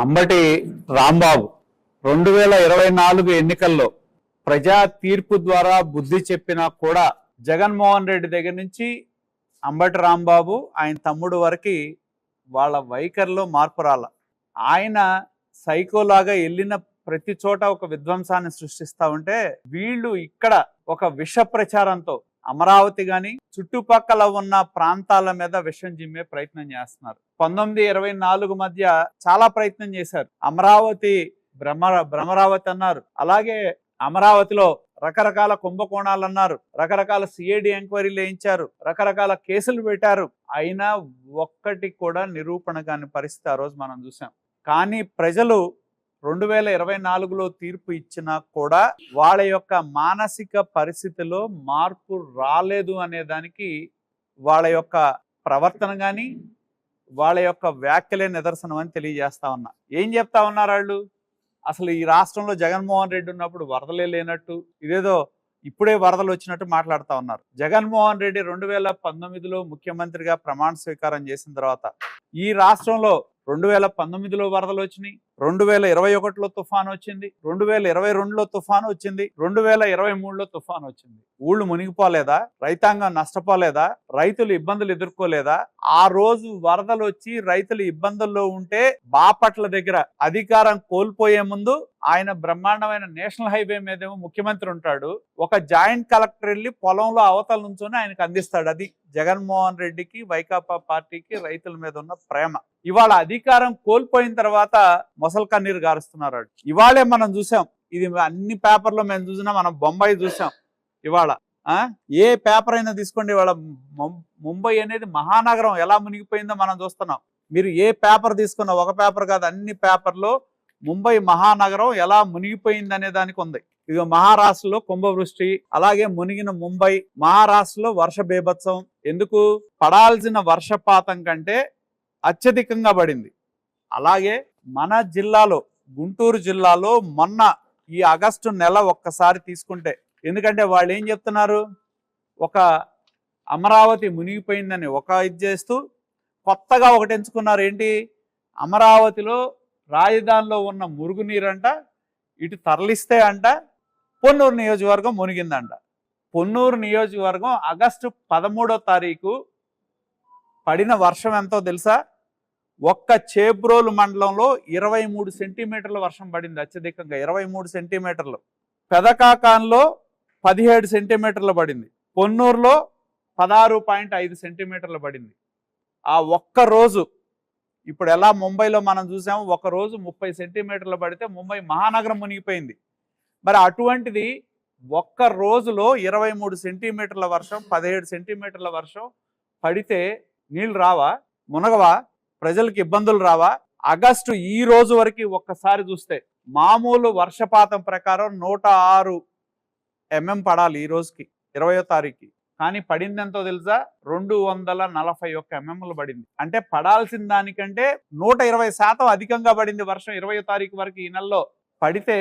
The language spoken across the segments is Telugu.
అంబటి రాంబాబు రెండు వేల ఇరవై నాలుగు ఎన్నికల్లో ప్రజా తీర్పు ద్వారా బుద్ధి చెప్పినా కూడా జగన్మోహన్ రెడ్డి దగ్గర నుంచి అంబటి రాంబాబు ఆయన తమ్ముడు వరకు వాళ్ళ వైఖరిలో మార్పు రాల. ఆయన సైకోలాగా వెళ్ళిన ప్రతి చోట ఒక విధ్వంసాన్ని సృష్టిస్తూ ఉంటే వీళ్ళు ఇక్కడ ఒక విష ప్రచారంతో అమరావతి కానీ చుట్టుపక్కల ఉన్న ప్రాంతాల మీద విషం జిమ్మే ప్రయత్నం చేస్తున్నారు. పంతొమ్మిది ఇరవై నాలుగు మధ్య చాలా ప్రయత్నం చేశారు. అమరావతి భ్రమ భ్రమరావతి అన్నారు. అలాగే అమరావతిలో రకరకాల కుంభకోణాలు అన్నారు. రకరకాల సిఐడి ఎంక్వైరీలు వేయించారు. రకరకాల కేసులు పెట్టారు. అయినా ఒక్కటి కూడా నిరూపణ కాని పరిస్థితి ఆ రోజు మనం చూసాం. కానీ ప్రజలు రెండు వేల ఇరవై నాలుగులో తీర్పు ఇచ్చినా కూడా వాళ్ళ యొక్క మానసిక పరిస్థితిలో మార్పు రాలేదు అనే దానికి వాళ్ళ యొక్క ప్రవర్తన కానీ వాళ్ళ యొక్క వ్యాఖ్యలే నిదర్శనం అని తెలియజేస్తా ఉన్నా. ఏం చెప్తా ఉన్నారు వాళ్ళు? అసలు ఈ రాష్ట్రంలో జగన్మోహన్ రెడ్డి ఉన్నప్పుడు వరదలే లేనట్టు ఇదేదో ఇప్పుడే వరదలు వచ్చినట్టు మాట్లాడుతా ఉన్నారు. జగన్మోహన్ రెడ్డి రెండు వేల పంతొమ్మిదిలో ముఖ్యమంత్రిగా ప్రమాణ స్వీకారం చేసిన తర్వాత ఈ రాష్ట్రంలో రెండు వేల పంతొమ్మిదిలో వరదలు వచ్చినాయి రెండు వేల ఇరవై ఒకటిలో తుఫాన్ వచ్చింది రెండు వేల ఇరవై రెండులో తుఫాన్ వచ్చింది రెండు వేల ఇరవై మూడులో తుఫాన్ వచ్చింది. ఊళ్ళు మునిగిపోలేదా? రైతాంగం నష్టపోలేదా? రైతులు ఇబ్బందులు ఎదుర్కోలేదా? ఆ రోజు వరదలు వచ్చి రైతులు ఇబ్బందుల్లో ఉంటే బాపట్ల దగ్గర అధికారం కోల్పోయే ముందు ఆయన బ్రహ్మాండమైన నేషనల్ హైవే మీదేమో ముఖ్యమంత్రి ఉంటాడు. ఒక జాయింట్ కలెక్టర్ వెళ్ళి పొలంలో అవతల నుంచొని ఆయనకు అందిస్తాడు అది. జగన్మోహన్ రెడ్డికి వైకాపా పార్టీకి రైతుల మీద ఉన్న ప్రేమ. ఇవాళ అధికారం కోల్పోయిన తర్వాత మొసలు కన్నీరు గారుస్తున్నారు ఇవాళే మనం చూసాం. ఇది అన్ని పేపర్లో మేము చూసినా మనం బొంబాయి చూసాం ఇవాళ. ఆ? ఏ పేపర్ అయినా తీసుకోండి ఇవాళ. ముం- ముంబై అనేది మహానగరం. ఎలా మునిగిపోయిందో మనం చూస్తున్నాం. మీరు ఏ పేపర్ తీసుకున్నా ఒక పేపర్ కాదు అన్ని పేపర్లో ముంబై మహానగరం ఎలా మునిగిపోయింది అనే దానికి ఉంది. ఇదిగో మహారాష్ట్రలో కుంభవృష్టి అలాగే మునిగిన ముంబై మహారాష్ట్రలో వర్ష బీభత్సం. ఎందుకు? పడాల్సిన వర్షపాతం కంటే అత్యధికంగా పడింది. అలాగే మన జిల్లాలో గుంటూరు జిల్లాలో మొన్న ఈ ఆగస్టు నెల ఒక్కసారి తీసుకుంటే ఎందుకంటే వాళ్ళు ఏం చెప్తున్నారు? ఒక అమరావతి మునిగిపోయిందని ఒక ఇది చేస్తూ కొత్తగా ఒకటి ఎంచుకున్నారు. ఏంటి? అమరావతిలో రాజధానిలో ఉన్న మురుగునీరంట ఇటు తరలిస్తే అంట పొన్నూరు నియోజకవర్గం మునిగిందంట. పొన్నూరు నియోజకవర్గం ఆగస్టు పదమూడో తారీఖు పడిన వర్షం ఎంతో తెలుసా? ఒక్క చేబ్రోలు మండలంలో ఇరవై మూడు సెంటీమీటర్ల వర్షం పడింది అత్యధికంగా. ఇరవై మూడు సెంటీమీటర్లు. పెదకాకాన్లో పదిహేడు సెంటీమీటర్లు పడింది. పొన్నూరులో పదహారు పాయింట్ ఐదు సెంటీమీటర్లు పడింది. ఆ ఒక్క రోజు ఇప్పుడు ఎలా ముంబైలో మనం చూసాము ఒక రోజు ముప్పై సెంటీమీటర్లు పడితే ముంబై మహానగరం మునిగిపోయింది. మరి అటువంటిది ఒక్క రోజులో ఇరవై మూడు సెంటీమీటర్ల వర్షం పదిహేడు సెంటీమీటర్ల వర్షం పడితే నీళ్ళు రావా? మునగవా? ప్రజలకు ఇబ్బందులు రావా? ఆగస్టు ఈ రోజు వరకు ఒక్కసారి చూస్తే మామూలు వర్షపాతం ప్రకారం నూట ఆరు ఎంఎం పడాలి ఈ రోజుకి ఇరవయో తారీఖుకి. కానీ పడింది ఎంతో తెలుసా? రెండు వందల నలభై ఒక్క ఎంఎంలు పడింది. అంటే పడాల్సిన దానికంటే నూట ఇరవై శాతం అధికంగా పడింది వర్షం ఇరవయో తారీఖు వరకు ఈ నెలలో. పడితే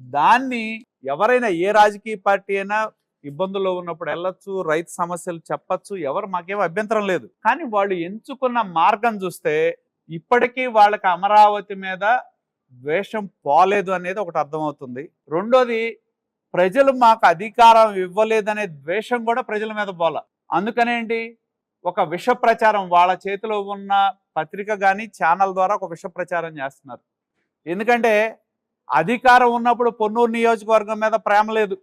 దాన్ని ఎవరైనా ఏ రాజకీయ పార్టీ అయినా ఇబ్బందుల్లో ఉన్నప్పుడు వెళ్ళొచ్చు రైతు సమస్యలు చెప్పచ్చు ఎవరు మాకేం అభ్యంతరం లేదు. కానీ వాళ్ళు ఎంచుకున్న మార్గం చూస్తే ఇప్పటికీ వాళ్ళకి అమరావతి మీద ద్వేషం పోలేదు అనేది ఒకటి అర్థమవుతుంది. రెండోది ప్రజలు మాకు అధికారం ఇవ్వలేదనే ద్వేషం కూడా ప్రజల మీద పోల. అందుకనేంటి ఒక విష ప్రచారం వాళ్ళ చేతిలో ఉన్న పత్రిక కానీ ఛానల్ ద్వారా ఒక విష ప్రచారం చేస్తున్నారు. ఎందుకంటే అధికారం ఉన్నప్పుడు పొన్నూరు నియోజకవర్గం మీద ప్రేమ లేదు.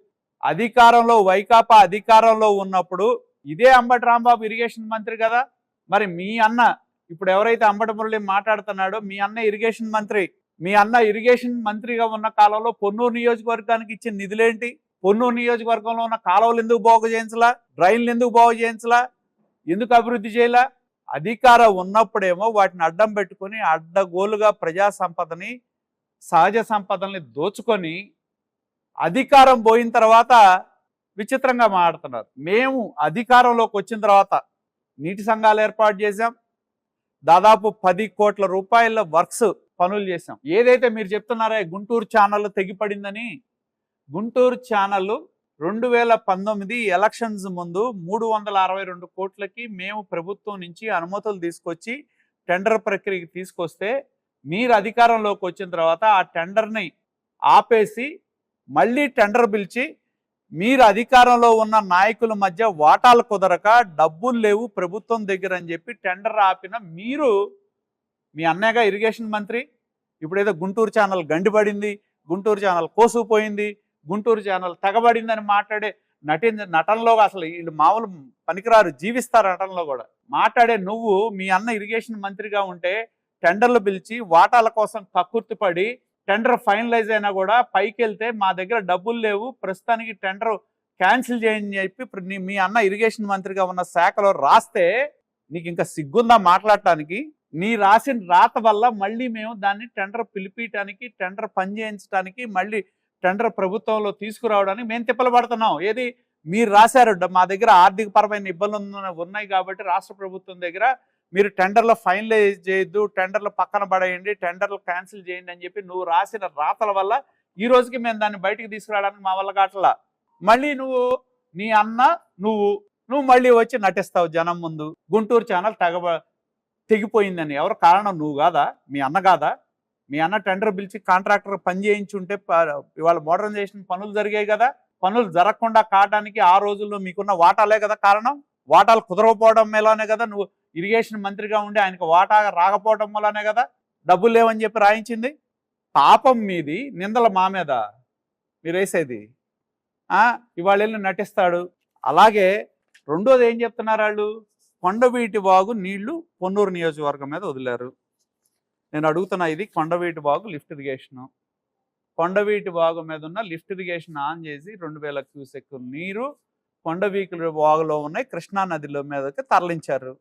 అధికారంలో వైకాపా అధికారంలో ఉన్నప్పుడు ఇదే అంబటి రాంబాబు ఇరిగేషన్ మంత్రి కదా. మరి మీ అన్న ఇప్పుడు ఎవరైతే అంబటి మురళి మాట్లాడుతున్నాడో మీ అన్న ఇరిగేషన్ మంత్రి మీ అన్న ఇరిగేషన్ మంత్రిగా ఉన్న కాలంలో పొన్నూరు నియోజకవర్గానికి ఇచ్చిన నిధులేంటి? పొన్నూరు నియోజకవర్గంలో ఉన్న కాలువలు ఎందుకు బాగు చేయించలా? డ్రైన్లు ఎందుకు బాగు చేయించలా? ఎందుకు అభివృద్ధి చేయలా? అధికారం ఉన్నప్పుడేమో వాటిని అడ్డం పెట్టుకొని అడ్డగోలుగా ప్రజా సంపదని సహజ సంపదల్ని దోచుకొని అధికారం పోయిన తర్వాత విచిత్రంగా మాట్లాడుతున్నారు. మేము అధికారంలోకి వచ్చిన తర్వాత నీటి సంఘాలు ఏర్పాటు చేశాం. దాదాపు పది కోట్ల రూపాయల వర్క్స్ పనులు చేశాం. ఏదైతే మీరు చెప్తున్నారో గుంటూరు ఛానల్ తెగిపడిందని గుంటూరు ఛానల్ రెండు వేల పంతొమ్మిది ఎలక్షన్స్ ముందు మూడు వందల అరవై రెండు కోట్లకి మేము ప్రభుత్వం నుంచి అనుమతులు తీసుకొచ్చి టెండర్ ప్రక్రియకి తీసుకొస్తే మీరు అధికారంలోకి వచ్చిన తర్వాత ఆ టెండర్ని ఆపేసి మళ్ళీ టెండర్ పిలిచి మీరు అధికారంలో ఉన్న నాయకుల మధ్య వాటాలు కుదరక డబ్బులు లేవు ప్రభుత్వం దగ్గర అని చెప్పి టెండర్ ఆపిన మీరు మీ అన్నయ్యగా ఇరిగేషన్ మంత్రి ఇప్పుడేదో గుంటూరు ఛానల్ గండిపడింది గుంటూరు ఛానల్ కోసుకుపోయింది గుంటూరు ఛానల్ తెగబడిందని మాట్లాడే నటి నటనలో అసలు వీళ్ళు మామూలు పనికిరారు జీవిస్తారు నటనలో కూడా. మాట్లాడే నువ్వు మీ అన్న ఇరిగేషన్ మంత్రిగా ఉంటే టెండర్లు పిలిచి వాటాల కోసం కక్కుర్తిపడి టెండర్ ఫైనలైజ్ అయినా కూడా పైకి వెళ్తే మా దగ్గర డబ్బులు లేవు. ప్రస్తుతానికి టెండర్ క్యాన్సిల్ చేయని చెప్పి మీ అన్న ఇరిగేషన్ మంత్రిగా ఉన్న శాఖలో రాస్తే నీకు ఇంకా సిగ్గుందా మాట్లాడటానికి? నీ రాసిన రాత వల్ల మళ్ళీ మేము దాన్ని టెండర్ పిలిపించడానికి టెండర్ పనిచేయించడానికి మళ్ళీ టెండర్ ప్రభుత్వంలో తీసుకురావడానికి మేము తిప్పలు పడుతున్నాం. ఏది? మీరు రాశారు. మా దగ్గర ఆర్థిక పరమైన ఇబ్బందులు ఉన్నాయి కాబట్టి రాష్ట్ర ప్రభుత్వం దగ్గర మీరు టెండర్లు ఫైనలైజ్ చేయొద్దు టెండర్లు పక్కన పడేయండి టెండర్లు క్యాన్సిల్ చేయండి అని చెప్పి నువ్వు రాసిన రాతల వల్ల ఈ రోజుకి మేము దాన్ని బయటికి తీసుకురావడానికి మా వల్ల కావట్లా. మళ్ళీ నువ్వు నీ అన్న నువ్వు నువ్వు మళ్ళీ వచ్చి నటిస్తావు జనం ముందు. గుంటూరు ఛానల్ తెగ తెగిపోయిందని. ఎవరు కారణం నువ్వు కాదా? మీ అన్న కాదా? మీ అన్న టెండర్ పిలిచి కాంట్రాక్టర్ పని చేయించుంటే ప- ఇవాళ మోడర్నైజేషన్ పనులు జరిగాయి కదా. పనులు జరగకుండా కావడానికి ఆ రోజుల్లో మీకున్న వాటాలే కదా కారణం? వాటాలు కుదరకపోవడం ఎలానే కదా నువ్వు ఇరిగేషన్ మంత్రిగా ఉండి ఆయనకు వాటా రాకపోవడం వల్లనే కదా డబ్బులు లేవని చెప్పి రాయించింది? పాపం మీది నిందల మా మీద. మీరు వేసేది. ఇవాళ వెళ్ళి నటిస్తాడు. అలాగే రెండోది ఏం చెప్తున్నారు వాళ్ళు? కొండవీటి బాగు నీళ్ళు పొన్నూరు నియోజకవర్గం మీద వదిలారు. నేను అడుగుతున్నా ఇది కొండవీటి బాగు లిఫ్ట్ ఇరిగేషన్. కొండవీటి బాగు మీద ఉన్న లిఫ్ట్ ఇరిగేషన్ ఆన్ చేసి రెండు వేల క్యూసెక్ నీరు కొండవీకుల బాగులో ఉన్నాయి. కృష్ణా నదిలో మీదకి తరలించారు.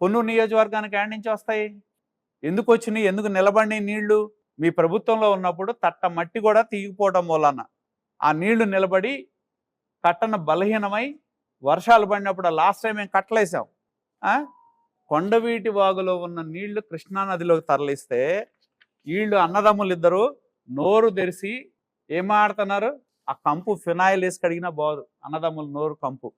పొన్నూరు నియోజకవర్గానికి యాడ్ నుంచి వస్తాయి. ఎందుకు వచ్చినాయి? ఎందుకు నిలబడినాయి నీళ్ళు? మీ ప్రభుత్వంలో ఉన్నప్పుడు తట్ట మట్టి కూడా తీగిపోవడం వలన ఆ నీళ్ళు నిలబడి కట్టన బలహీనమై వర్షాలు పడినప్పుడు లాస్ట్ టైం మేము కట్టలేసాం. కొండవీటి వాగులో ఉన్న నీళ్ళు కృష్ణా నదిలోకి తరలిస్తే వీళ్ళు అన్నదమ్ములు ఇద్దరు నోరు తెరిసి ఏం ఆడుతున్నారు ఆ కంపు ఫినాయిల్ వేసి కడిగినా బాదు. అన్నదమ్ములు నోరు కంపు.